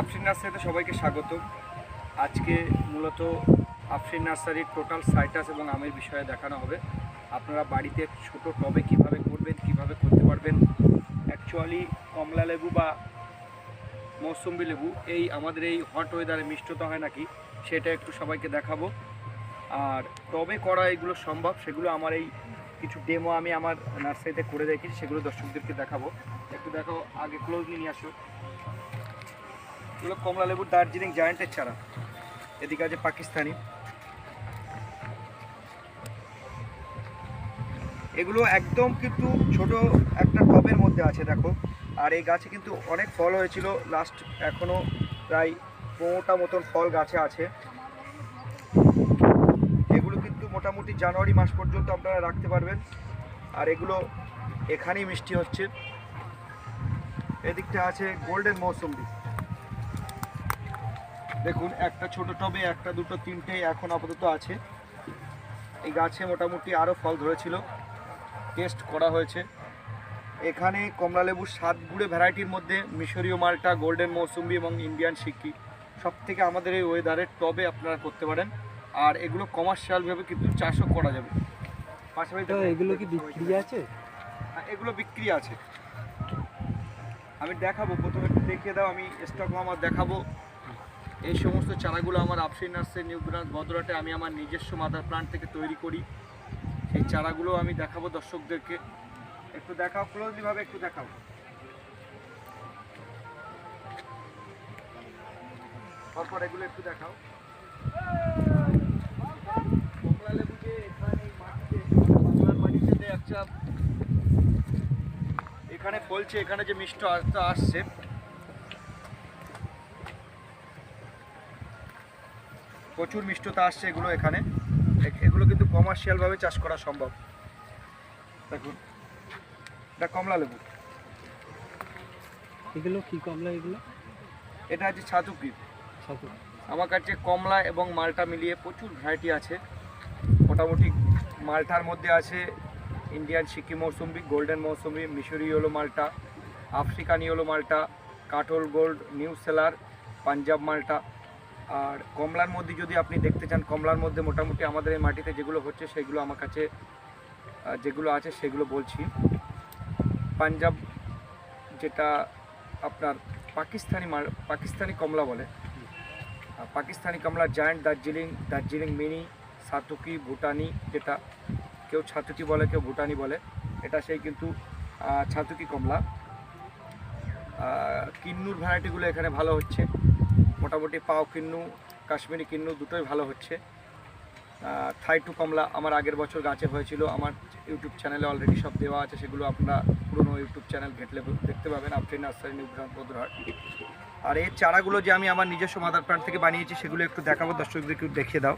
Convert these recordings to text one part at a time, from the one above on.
আফরিন নার্সারিতে সবাইকে স্বাগত। আজকে মূলত আফরিন নার্সারির টোটাল সাইটাস এবং আমের বিষয়ে দেখানো হবে। আপনারা বাড়িতে ছোট টবে কীভাবে করবেন, কীভাবে করতে পারবেন অ্যাকচুয়ালি কমলা লেবু বা মৌসুম্বি লেবু, এই আমাদের এই হট ওয়েদারে মিষ্টতা হয় নাকি, সেটা একটু সবাইকে দেখাবো। আর টবে করা এগুলো সম্ভব, সেগুলো আমার এই কিছু ডেমো আমি আমার নার্সারিতে করে রেখেছি সেগুলো দর্শকদেরকে দেখাবো। একটু দেখো, আগে ক্লোজলি নিয়ে আসো। এগুলো কমলা লেবুর দার্জিলিং জায়ান্টের চারা। এদিকে আছে পাকিস্তানি। এগুলো একদম কিন্তু ছোট একটা টবের মধ্যে আছে, দেখো। আর এই গাছে কিন্তু অনেক ফল হয়েছিল। লাস্ট এখনও প্রায় পনেরোটা মতন ফল গাছে আছে। এগুলো কিন্তু মোটামুটি জানুয়ারি মাস পর্যন্ত আপনারা রাখতে পারবেন। আর এগুলো এখানেই মিষ্টি হচ্ছে। এদিকটা আছে গোল্ডেন মৌসুম্বি। দেখুন একটা ছোট টবে একটা দুটো তিনটে এখন আপাতত আছে। এই গাছে মোটামুটি আরও ফল ধরেছিল। টেস্ট করা হয়েছে। এখানে কমলালেবুর সাত গুড়ে ভ্যারাইটির মধ্যে মিশরীয় মালটা গোল্ডেন মৌসুম্বি এবং ইন্ডিয়ান সিক্কি সব থেকে আমাদের এই ওয়েদারের টবে আপনারা করতে পারেন। আর এগুলো কমার্শিয়ালভাবে কিন্তু চাষও করা যাবে। পাশাপাশি এগুলো কি বিক্রি আছে? হ্যাঁ, এগুলো বিক্রি আছে। আমি দেখাবো প্রথমে দেখিয়ে দাও আমি স্টক আমার দেখাবো। এই সমস্ত চারাগুলো আমার আফসিন নার্সের নিউগ্রাস বদরাটে আমি আমার নিজস্ব মাদার প্লান্ট থেকে তৈরি করি। সেই চারাগুলো আমি দেখাবো দর্শকদেরকে। একটু দেখাও ক্লোজলি ভাবে একটু দেখাও। পরপর এগুলো একটু দেখাও। এখানে একটা এখানে ফলছে, এখানে যে মিষ্ট আসছে। প্রচুর মিষ্টতা আসছে এগুলো এখানে। এগুলো কিন্তু কমার্শিয়াল ভাবে চাষ করা সম্ভব। দেখুন এটা কমলা লেবু। এগুলো কি কমলা এগুলো? এটা আছে ছাতুকি আমার কাছে কমলা এবং মালটা মিলিয়ে প্রচুর ভ্যারাইটি আছে। মোটামুটি মালটার মধ্যে আছে ইন্ডিয়ান সিকি মৌসুম্বি গোল্ডেন মৌসুম্বি মিশরি ইয়েলো মালটা আফ্রিকান ইয়েলো মালটা কাটল গোল্ড নিউ সেলার পাঞ্জাব মালটা। আর কমলার মধ্যে যদি আপনি দেখতে চান, কমলার মধ্যে মোটামুটি আমাদের এই মাটিতে যেগুলো হচ্ছে, সেগুলো আমার কাছে যেগুলো আছে সেগুলো বলছি। পাঞ্জাব যেটা আপনার পাকিস্তানি পাকিস্তানি কমলা বলে। পাকিস্তানি কমলা, জায়ান্ট দার্জিলিং দার্জিলিং মিনি, সাতুকি, ভুটানি যেটা কেউ ছাতুকি বলে, কেউ ভুটানি বলে, এটা সেই কিন্তু ছাতুকি কমলা। কিন্নুর ভ্যারাইটিগুলো এখানে ভালো হচ্ছে। মোটামুটি পাও কিন্নু, কাশ্মীরি কিন্নু দুটোই ভালো হচ্ছে। থাই টু কমলা আমার আগের বছর গাছে হয়েছিল, আমার ইউটিউব চ্যানেলে অলরেডি সব দেওয়া আছে, সেগুলো আপনারা পুরনো ইউটিউব চ্যানেল ঘেটলে দেখতে পাবেন আপনি নার্সারি নিউগ্রাম বদ্রহাট আর এর চারাগুলো যে আমি আমার নিজস্ব মাদার প্ল্যান্ট থেকে বানিয়েছি, সেগুলো একটু দেখাবো দর্শকদের একটু দেখিয়ে দাও।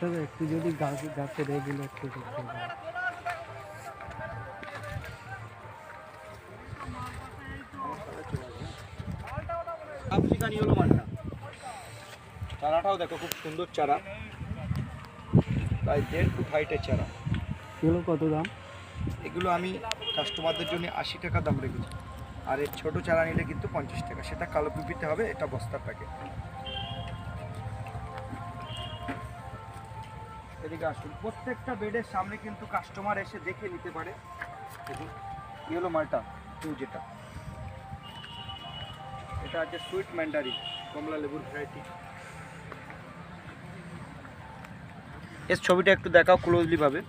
তবে একটু যদি গাছ গাছের এগুলো একটু ইয়েলো মালটা। চারাটাও দেখো খুব সুন্দর চারা। প্রায় দেড় ফুট হাইটের চারা। এগুলো কত দাম? এগুলো আমি কাস্টমারদের জন্য আশি টাকা দাম রেখেছি। আর এর ছোটো চারা নিলে কিন্তু পঞ্চাশ টাকা। সেটা কালো পিপিতে হবে এটা বস্তার প্যাকেট এদিকে আসুন। প্রত্যেকটা বেডের সামনে কিন্তু কাস্টমার এসে দেখে নিতে পারে। ইয়েলো মালটা টু যেটা। এটা আছে সুইট ম্যান্ডারি কমলা লেবুর ভ্যারাইটি এর ছবিটা একটু দেখাও ক্লোজলি ভাবে।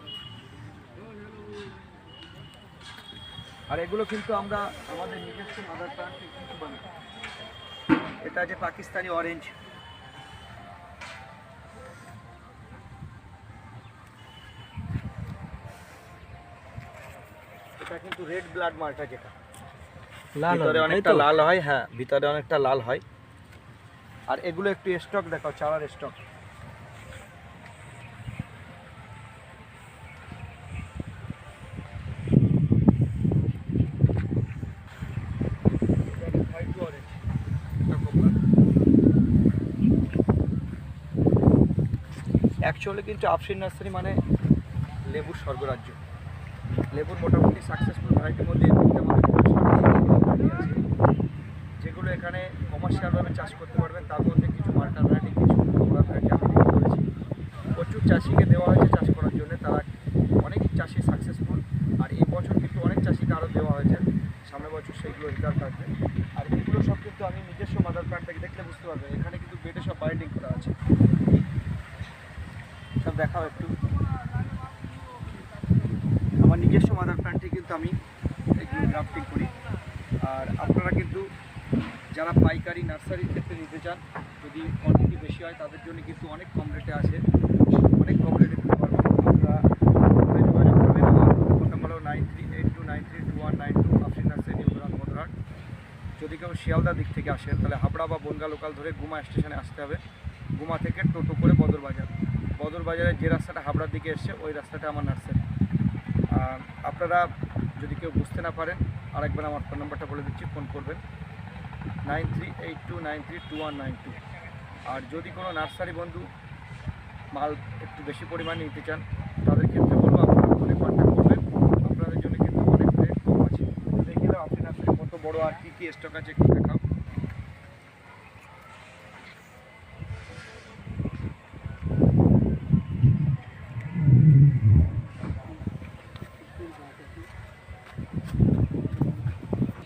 আর এগুলো কিন্তু আমরা আমাদের নিজস্ব মাদার প্লান্ট কিন্তু বানাই। এটা আছে পাকিস্তানি অরেঞ্জ এটা কিন্তু রেড ব্লাড মালটা যেটা। ভিতরে অনেকটা লাল হয় হ্যাঁ ভিতরে অনেকটা লাল হয়। আর এগুলো একটু স্টক দেখাও স্টক অ্যাকচুয়ালি কিন্তু আফসিন নার্সারি মানে লেবুর স্বর্গরাজ্য। লেবুর মোটামুটি সাকসেসফুল ভ্যারাইটির মধ্যে যেগুলো এখানে কমার্শিয়ালভাবে চাষ করতে পারবেন, তার মধ্যে কিছু মার্কার ভ্যারাইটি কিছু ঘোড়া ভ্যারাইটি আমি করেছি প্রচুর চাষিকে দেওয়া হয়েছে চাষ করার জন্য, তারা অনেক চাষি সাকসেসফুল আর এই বছর কিন্তু অনেক চাষিকে আরও দেওয়া হয়েছে। সামনের বছর সেইগুলো রিজাল্ট থাকবে আর এগুলো সব কিন্তু আমি নিজস্ব মাদার প্ল্যান্ট থেকে দেখলে বুঝতে পারবেন এখানে কিন্তু বেডে সব বাইন্ডিং করা আছে সব দেখাও একটু আমার নিজস্ব মাদার প্ল্যান্টে কিন্তু আমি এগুলো গ্রাফটিং করি। আর আপনারা কিন্তু যারা পাইকারি নার্সারির ক্ষেত্রে নিতে চান, যদি কোয়ান্টিটি বেশি হয়, তাদের জন্য কিন্তু অনেক কম রেটে আছে। অনেক কম রেটে দিতে পারব আপনারা nine three eight two nine three two one nine two যদি কেউ শিয়ালদা দিক থেকে আসেন, তাহলে হাবড়া বা বনগা লোকাল ধরে গুমা স্টেশনে আসতে হবে। গুমা থেকে টোটো করে বদর বাজার বদর বাজারে যে রাস্তাটা হাবড়ার দিকে এসছে, ওই রাস্তাটা আমার নার্সারি। আপনারা যদি কেউ বুঝতে না পারেন, আরেকবার আমার ফোন নাম্বারটা বলে দিচ্ছি ফোন করবেন। Nine three eight two, nine three two one nine আর যদি কোনো নার্সারি বন্ধু মাল একটু বেশি পরিমাণে নিতে চান, তাদের ক্ষেত্রে বলব, আপনারা ফোনে কন্ট্যাক্ট করবেন। আপনাদের জন্য কিন্তু অনেক রেট কম আছে। দেখে দাও আপনি নার্সারি কত বড় আর কী কী স্টক আছে একটু দেখাও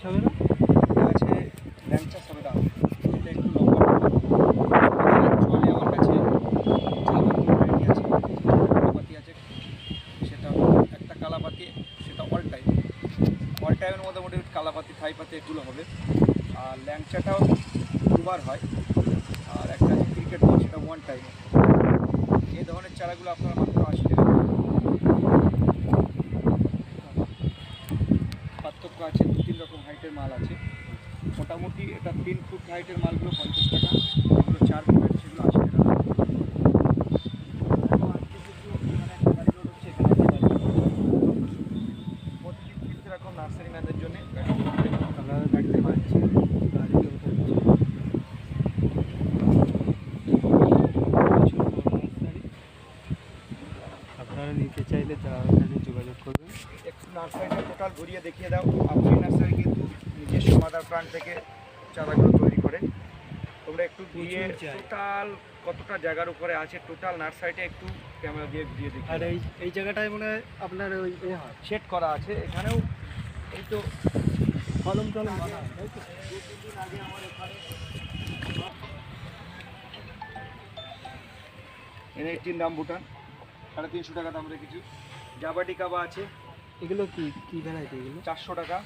সবে না এটা আছে ল্যাংচা সবেদা এটা একটু লম্বা চলে আমার কাছে ঝালপাতি variety আছে কালাপাতি আছে সেটা একটা কালাপাতি সেটা অল টাইম অল টাইমের মধ্যে মোটামুটি কালাপাতি থাইপাতি এগুলো হবে আর ল্যাংচাটাও দুবার হয় আর একটা আছে ক্রিকেট বল সেটা ওয়ান টাইম এই ধরনের চারাগুলো আপনারা মাত্র আশি টাকা পার্থক্য আছে দু তিন রকম হাইটের মাল আছে মোটামুটি এটা তিন ফুট হাইটের মালগুলো পঞ্চাশ টাকা এগুলো চার ফুট হাইট সেগুলো আশি টাকা প্রতিদিন কিনতে রাখুন নার্সারি ম্যানদের জন্য আপনারা দেখতে পাচ্ছেন গাড়িতে উঠে আপনারা নিতে চাইলে তার এখানে যোগাযোগ করবেন একটু নার্সারিটা টোটাল ঘুরিয়ে দেখিয়ে দাও। আপনি নার্সারি কিন্তু নিজস্ব মাদার প্লান্ট থেকে চারাগুলো তৈরি করে। তোমরা একটু ঘুরিয়ে টোটাল কতটা জায়গার উপরে আছে টোটাল নার্সারিটা একটু ক্যামেরা দিয়ে ঘুরিয়ে দেখি আর এই এই জায়গাটায় মনে হয় আপনার ওই সেট করা আছে এখানেও এই তো কলম টলম? এনে এইটিন দাম ভুটান সাড়ে তিনশো টাকা দাম রেখেছি। জাবাটি কাবা আছে এগুলো কি কি ভ্যারাইটি এগুলো? চারশো টাকা।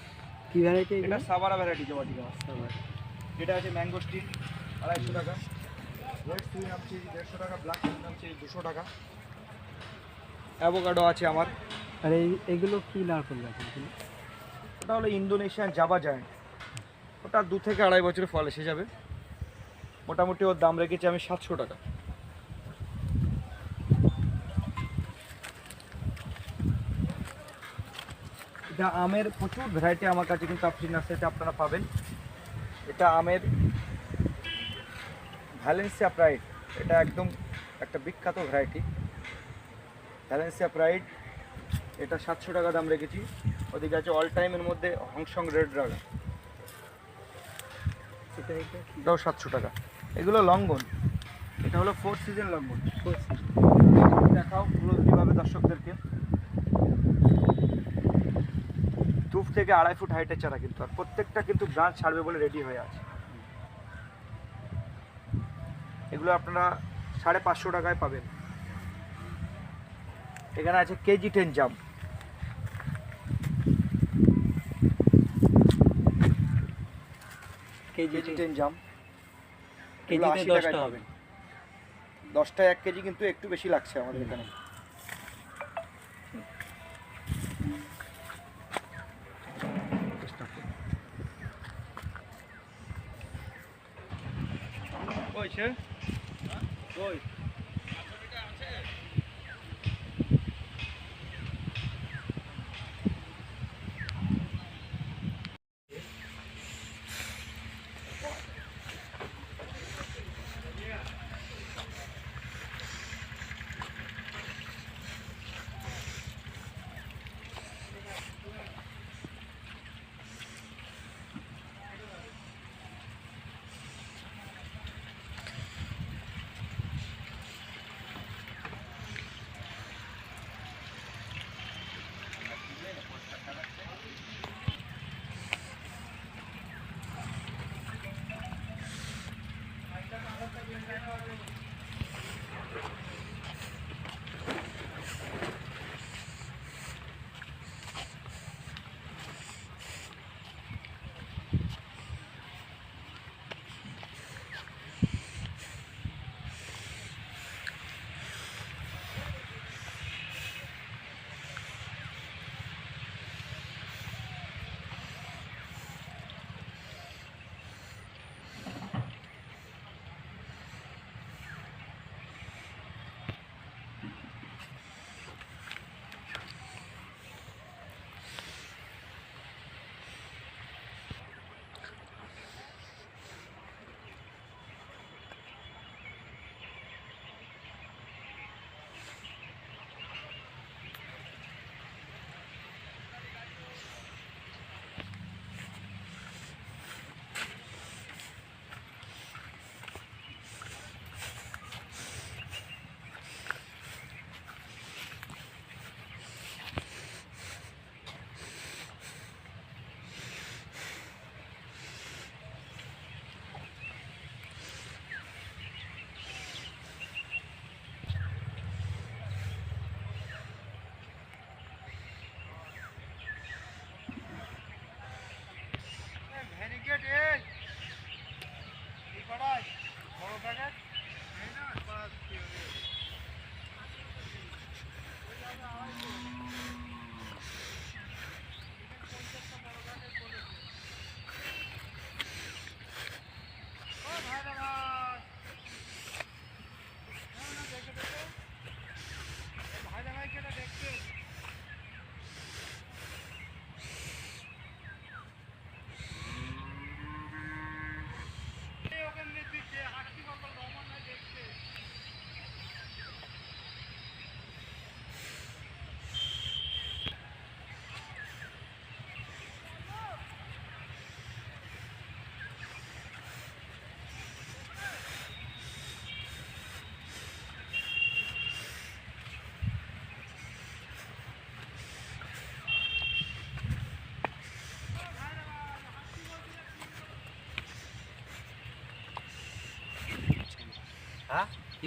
কি ভ্যারাইটি এটা এগুলো সাবারা ভ্যারাইটি জাবাটি কাবা এটা আছে ম্যাঙ্গো স্টিক আড়াইশো টাকা। রেড সুই নামছে দেড়শো টাকা। ব্ল্যাক সুই নামছে দুশো টাকা। অ্যাভোকাডো আছে আমার। আর এই এগুলো কি নারকল গাছ ওটা হলো ইন্দোনেশিয়ান জাবা জায়েন্ট ওটা দু থেকে আড়াই বছরের ফল এসে যাবে। মোটামুটি ওর দাম রেখেছি আমি সাতশো টাকা। এটা আমের প্রচুর ভ্যারাইটি আমার কাছে কিন্তু আপনি নার্সারিতে আপনারা পাবেন। এটা আমের ভ্যালেন্সিয়া প্রাইড এটা একদম একটা বিখ্যাত ভ্যারাইটি ভ্যালেন্সিয়া প্রাইড এটা সাতশো টাকা দাম রেখেছি। ওদিকে আছে অল টাইমের মধ্যে হংসং রেড কি এটাও সাতশো টাকা। এগুলো লঙ্ঘন এটা হলো ফোর সিজন লঙ্ঘন করছি? দেখাও পুরোপুরিভাবে দর্শকদেরকে। দু থেকে আড়াই ফুট হাইটের চারা কিন্তু আর প্রত্যেকটা কিন্তু ব্রাঞ্চ ছাড়বে বলে রেডি হয়ে আছে। এগুলো আপনারা সাড়ে পাঁচশো টাকায় পাবেন। এখানে আছে কেজি টেন জাম কেজি কেজিতে টেন জাম কেজিতে এগুলো 80 দশটা টাকায় হবে। পাবেন। দশটা এক কেজি কিন্তু একটু বেশি লাগছে আমাদের এখানে।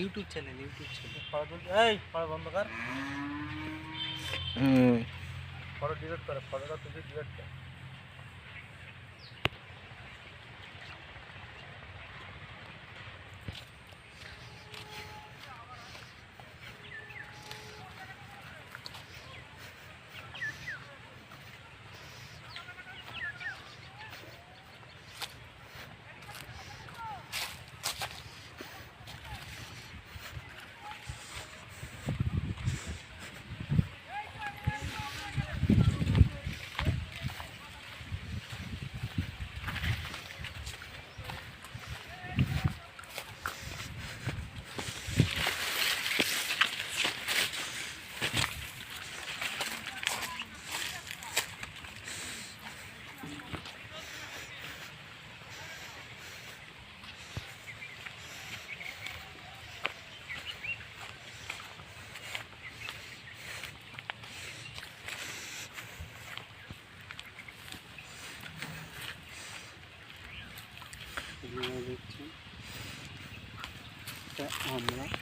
YouTube channel YouTube channel. Photo তুলতে এই ফটো বন্ধ কর। ফটো ডিলিট করে ফটোটা তুলে ডিলিট কর। Oh, mula.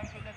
Gracias.